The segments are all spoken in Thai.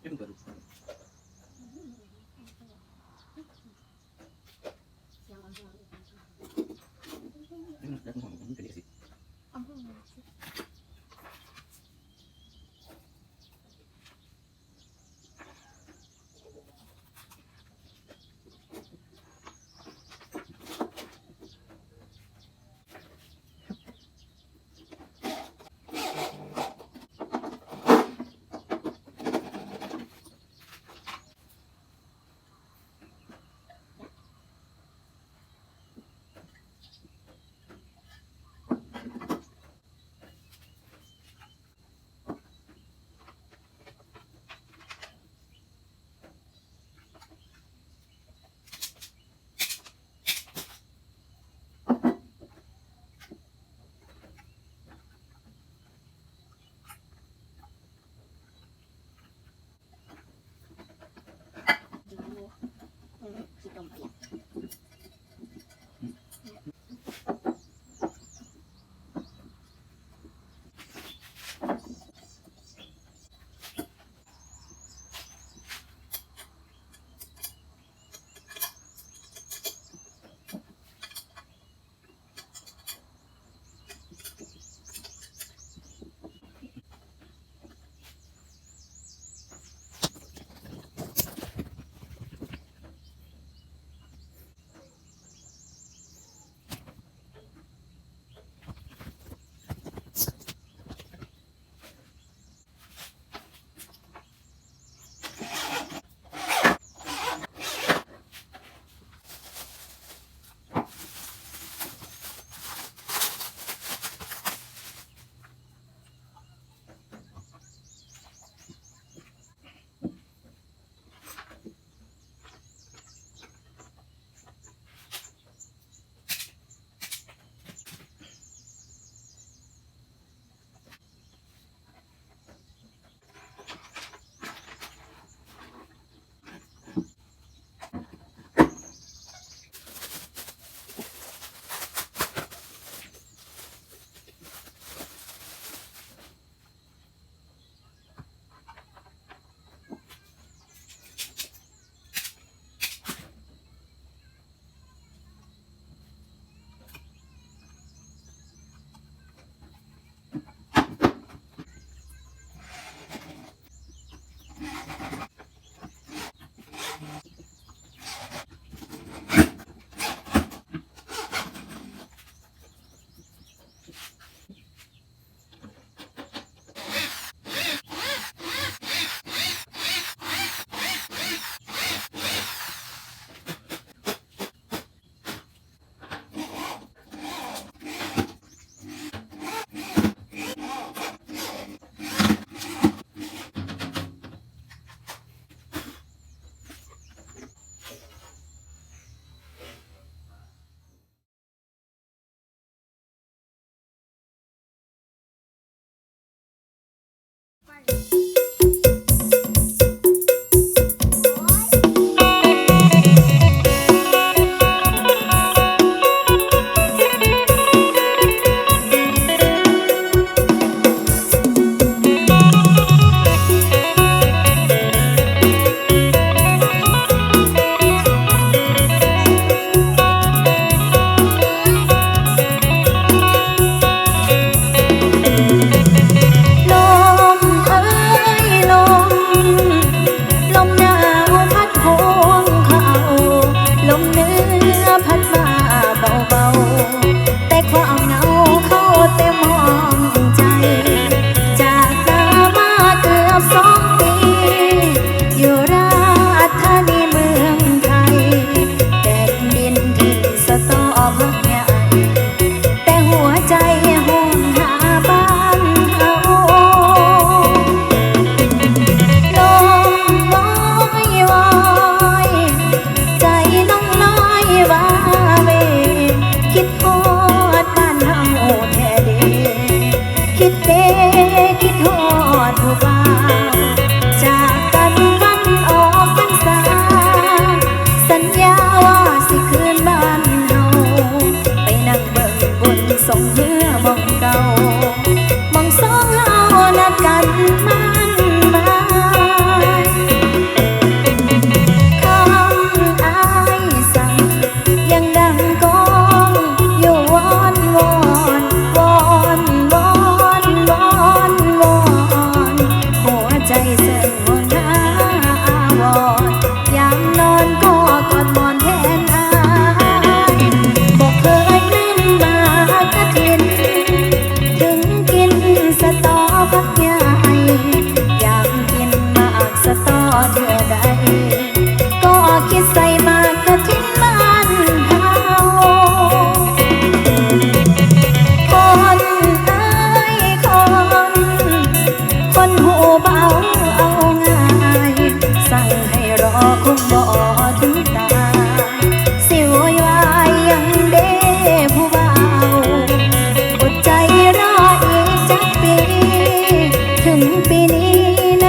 Yang baru. company.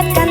buatkan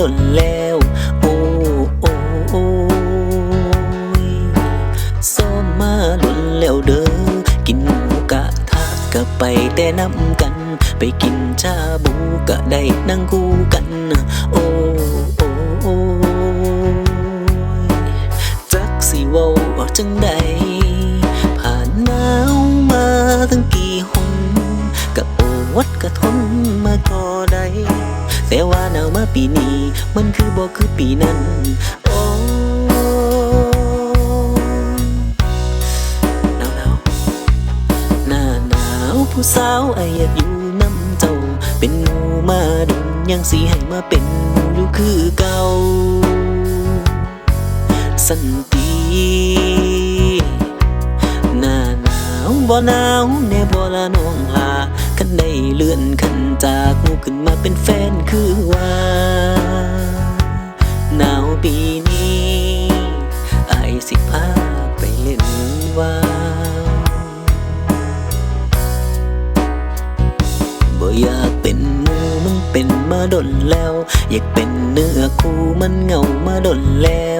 ดนแล้วโอ้โอ้โอ้ยซ้อมมาดนแล้วเด้อกินหมูกะทะก็ไปแต่น้ำกัน ไปกินชาบูก็ได้นั่งคู่กัน โอ้โอ้โอ้ยจักสิเว้าจังใดผ่านหนาวมาตั้งกี่หนก็โอวัดก็ทนมาก็ได้แต่ว่าหนาวมาปีนี้ บ่คือปีนั้น โอ้หนาวหนาวหน้าหนาวผู้สาวไอายอยากอยู่น้ำเจ้า เป็นหมูมาดุนยังสีให้มาเป็นหมูอยู่คือเก่า สันติหน้าหนาวบ่หนาวแน่บ่ละน้องลาคันได้เลื่อนขันจากหมูขึ้นมาเป็นแฟนคือว่า หนาวปีนี้ไอสิพาไปเล่นว่าวบ่อยากเป็นมูมันเป็นมาดนแล้ว อยากเป็นเนื้อคู่มันเงามาดนแล้ว